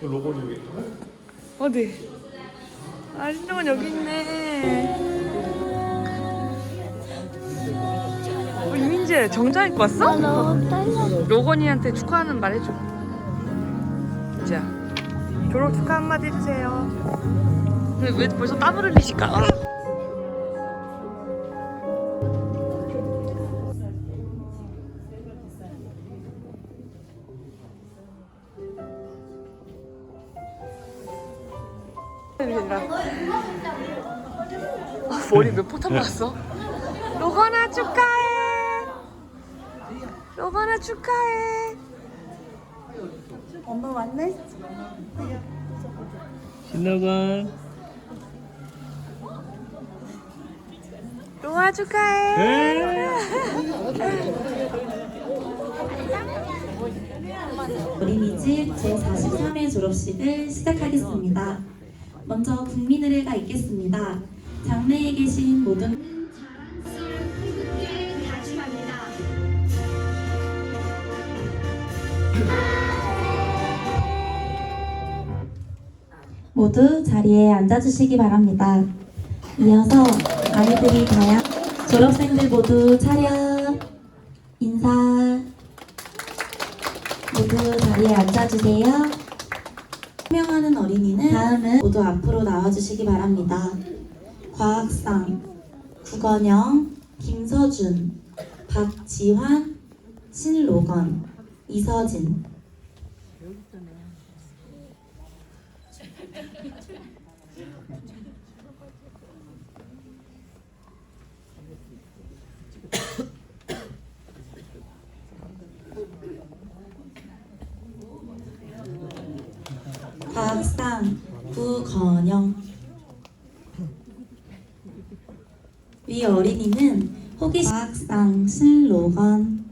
그 로고는 여기 있잖아. 어디? 아 신동은 여기 있네. 우리 민재 정장 입고 왔어? 너무 떨려. 로건이한테 축하하는 말 해줘. 자, 졸업 축하 한마디 해주세요. 왜, 왜 벌써 땀을 흘리실까? 아! 아, 맞았어? 로건아 축하해. 로건아 축하해. 엄마 왔네? 신나간. 로아 축하해. 어린이집 제43회 졸업식을 시작하겠습니다. 먼저 국민의례가 있겠습니다. 장내에 계신 모든 모두 자리에 앉아주시기 바랍니다. 이어서 아이들이 다양 졸업생들 모두 차렷 인사 모두 자리에 앉아주세요. 설명하는 어린이는 다음은 모두 앞으로 나와주시기 바랍니다. 과학상 구건영, 김서준, 박지환, 신로건, 이서진. 과학상 구건영 위 어린이는 호기심 과학상 신로건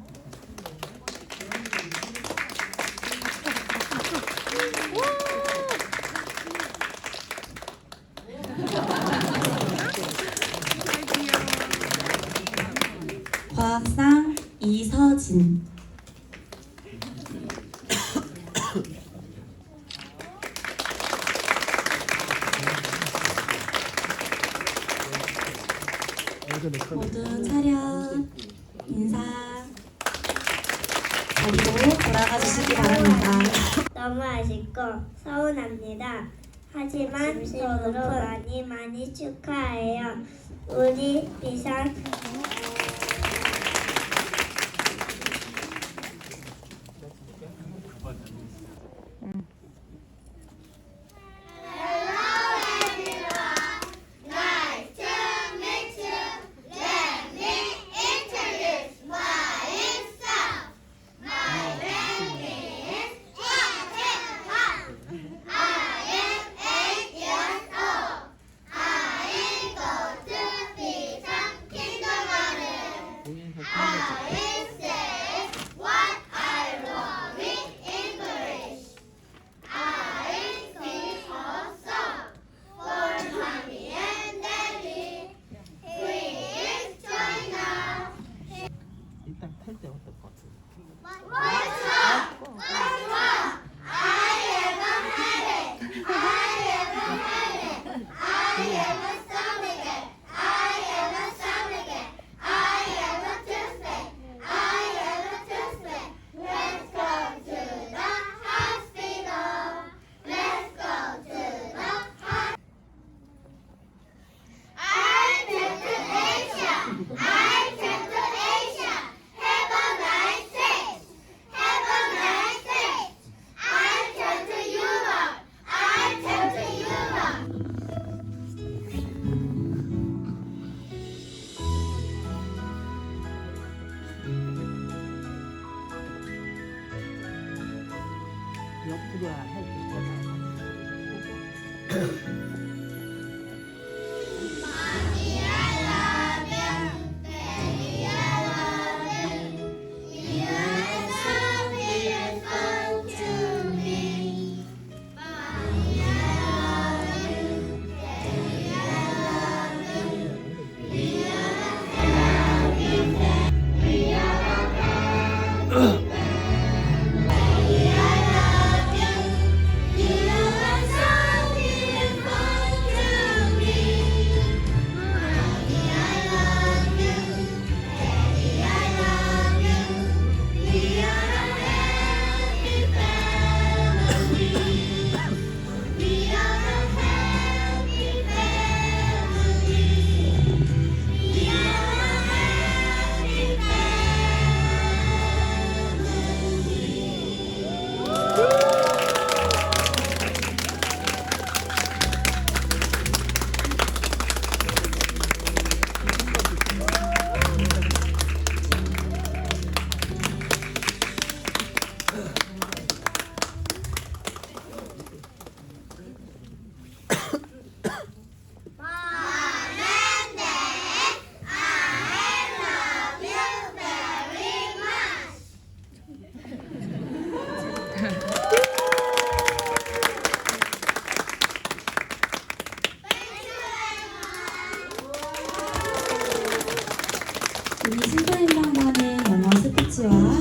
과학상 이서진 모두 차렷 인사 자리로 돌아가 주시기 바랍니다. 너무 아쉽고 서운합니다. 하지만 서로 많이 많이 축하해요. 우리 비상 이 신사임당단의 영화 스피치와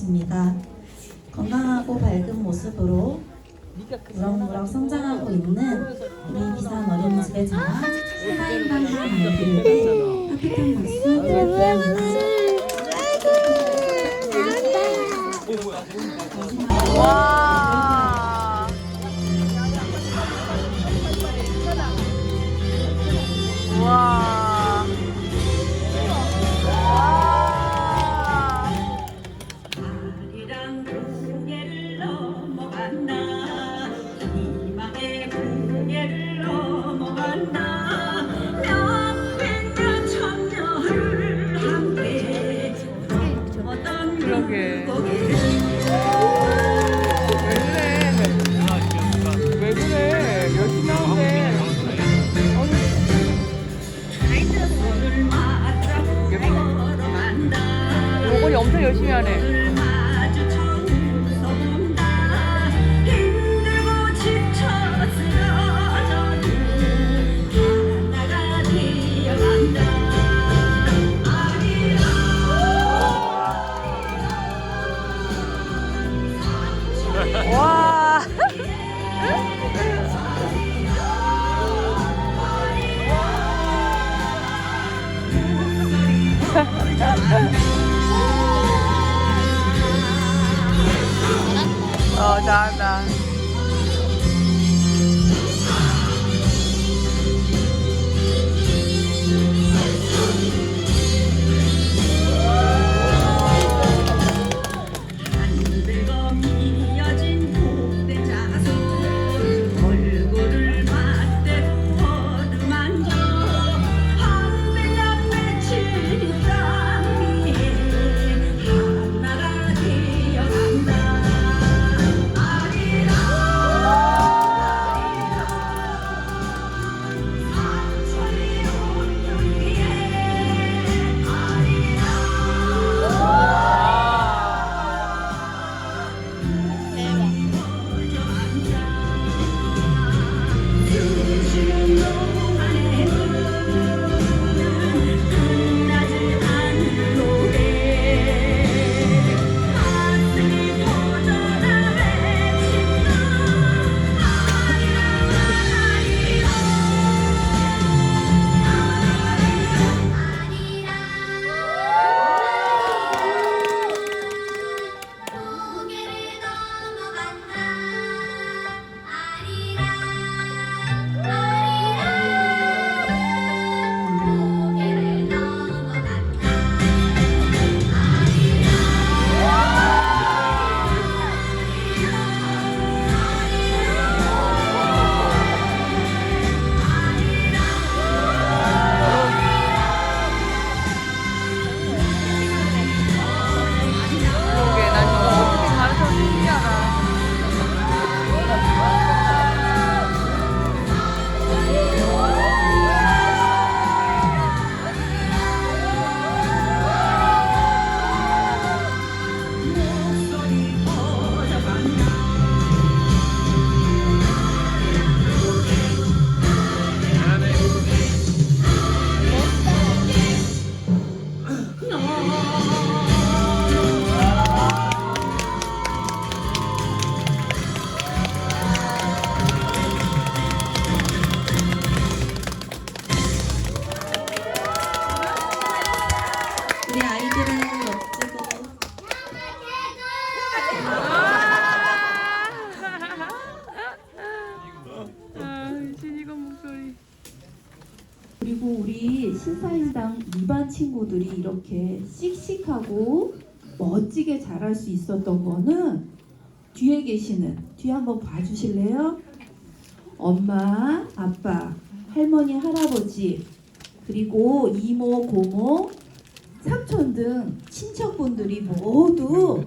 느껴집니다. 건강하고 밝은 모습으로 무럭무럭 성장하고 있는 우리 비산 어린이집에 자란 신사임당한 아이들에게 따뜻한 박수 부탁드립니다. 와. 어, 잘 신사임당 이반 친구들이 이렇게 씩씩하고 멋지게 자랄 수 있었던 거는 뒤에 계시는 뒤에 한번 봐주실래요? 엄마, 아빠, 할머니, 할아버지 그리고 이모, 고모, 삼촌 등 친척분들이 모두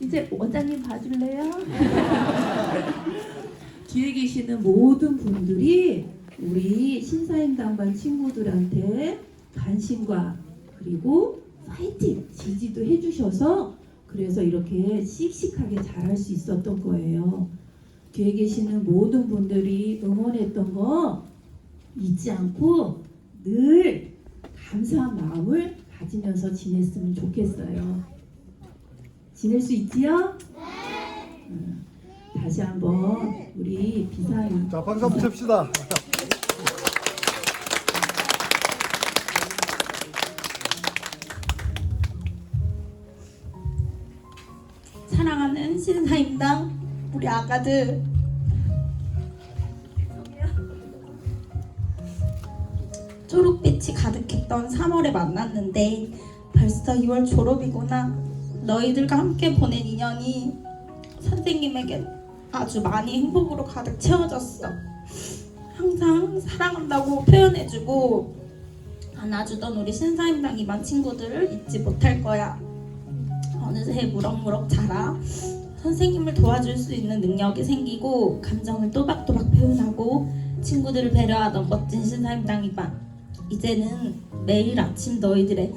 이제 원장님 봐줄래요? 뒤에 계시는 모든 분들이 우리 신사임당반 친구들한테 관심과 그리고 파이팅 지지도 해주셔서 그래서 이렇게 씩씩하게 잘할 수 있었던 거예요. 뒤에 계시는 모든 분들이 응원했던 거 잊지 않고 늘 감사한 마음을 가지면서 지냈으면 좋겠어요. 지낼 수 있지요? 음, 다시 한번 우리 비사님 자, 박수 한번 칩시다. 신사임당 우리 아가들. 초록빛이 가득했던 3월에 만났는데 벌써 2월 졸업이구나. 너희들과 함께 보낸 인연이 선생님에게 아주 많이 행복으로 가득 채워졌어. 항상 사랑한다고 표현해주고 안아주던 우리 신사임당 이반 친구들을 잊지 못할 거야. 어느새 무럭무럭 자라 선생님을 도와줄 수 있는 능력이 생기고 감정을 또박또박 표현하고 친구들을 배려하던 멋진 신사임당이반. 이제는 매일 아침 너희들의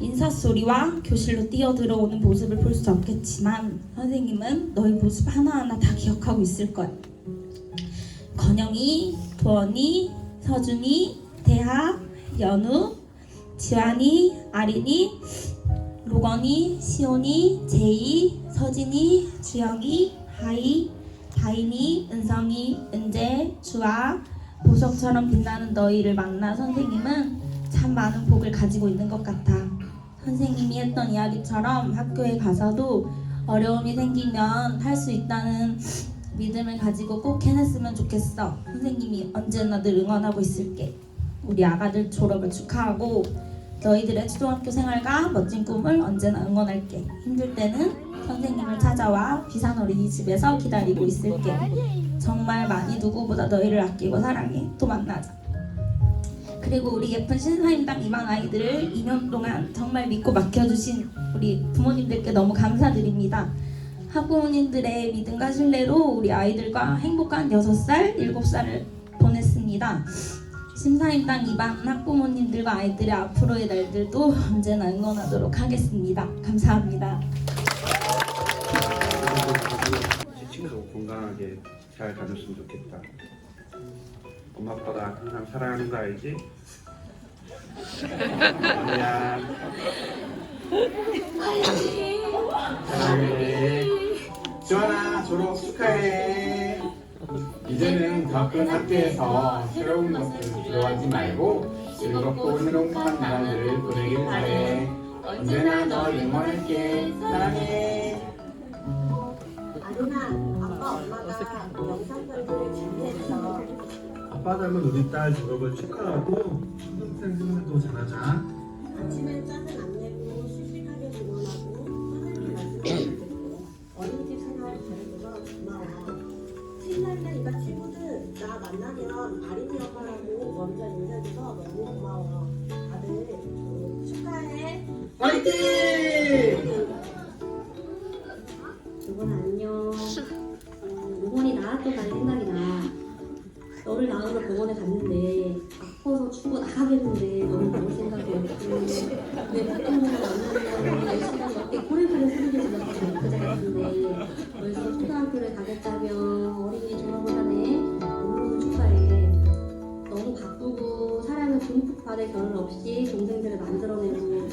인사소리와 교실로 뛰어들어오는 모습을 볼 수 없겠지만 선생님은 너희 모습 하나하나 다 기억하고 있을 거야. 건영이, 도원이, 서준이, 대하, 연우, 지환이, 아린이 로건이, 시온이, 제이, 서진이, 주영이, 하이, 다인이, 은성이, 은재, 주아, 보석처럼 빛나는 너희를 만나 선생님은 참 많은 복을 가지고 있는 것 같아. 선생님이 했던 이야기처럼 학교에 가서도 어려움이 생기면 할 수 있다는 믿음을 가지고 꼭 해냈으면 좋겠어. 선생님이 언제나 늘 응원하고 있을게. 우리 아가들 졸업을 축하하고 너희들의 초등학교 생활과 멋진 꿈을 언제나 응원할게. 힘들 때는 선생님을 찾아와 비산 어린이집에서 기다리고 있을게. 정말 많이 누구보다 너희를 아끼고 사랑해. 또 만나자. 그리고 우리 예쁜 신사임당 이반 아이들을 2년 동안 정말 믿고 맡겨주신 우리 부모님들께 너무 감사드립니다. 학부모님들의 믿음과 신뢰로 우리 아이들과 행복한 6살, 7살을 보냈습니다. 심사임당 2반 학부모님들과 아이들의 앞으로의 날들도 언제나 응원하도록 하겠습니다. 감사합니다. 제 친구도 건강하게 잘 다녔으면 좋겠다. 엄마 아빠가 항상 사랑하는 거 알지? 아니야. 사랑해. 지원아 졸업 축하해. 이제는 더큰 학교에서 새로운 것을 두려워하지 말고 즐겁고 행복한 나날들을 보내길 바래. 언제나 널 응원할게. 사랑해. 아 빠 닮은 우리 딸 졸업을 축하하고 초등생 생활도 잘하자. 아침에 짜증 안 내고 씩씩하게 응원하고 선생님 말씀 듣고 어린이집 생활 잘해줘서 고마워. 이가 친구들 나 만나면 아린이 엄마라고 먼저 인사해줘서 너무 고마워. 다들 음, 축하해. 화이팅! 너를 낳으러 병원에 갔는데 아파서 죽어 나가겠는데 너무 좋을 생각이었고 내 보통으로 만나면 시간이 어떻게 고래고래 소리를 질렀던 그제 같은데 벌써 초등학교를 가겠다며 어린이 하네 너무 축하해 너무 바쁘고 사랑을 듬뿍 받을 겨를 없이 동생들을 만들어내고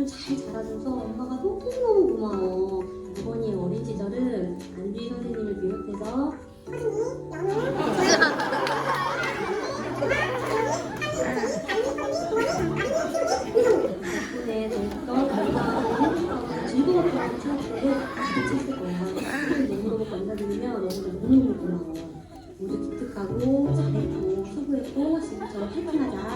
아주 잘 자라줘서 엄마가 너무너무 고마워 이번이 어린 시절은 안주희 선생님을 비롯해서 덕분에 더욱더 건강하고 행복하고 즐거웠던 추억들을 같이 했을 거야. 너무너무 감사드리며 너무너무 고마워. 모두 기특하고 잘했고 수고했고 지금처럼 활동하자.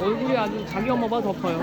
얼굴이 아주 자기 엄마보다 더 커요.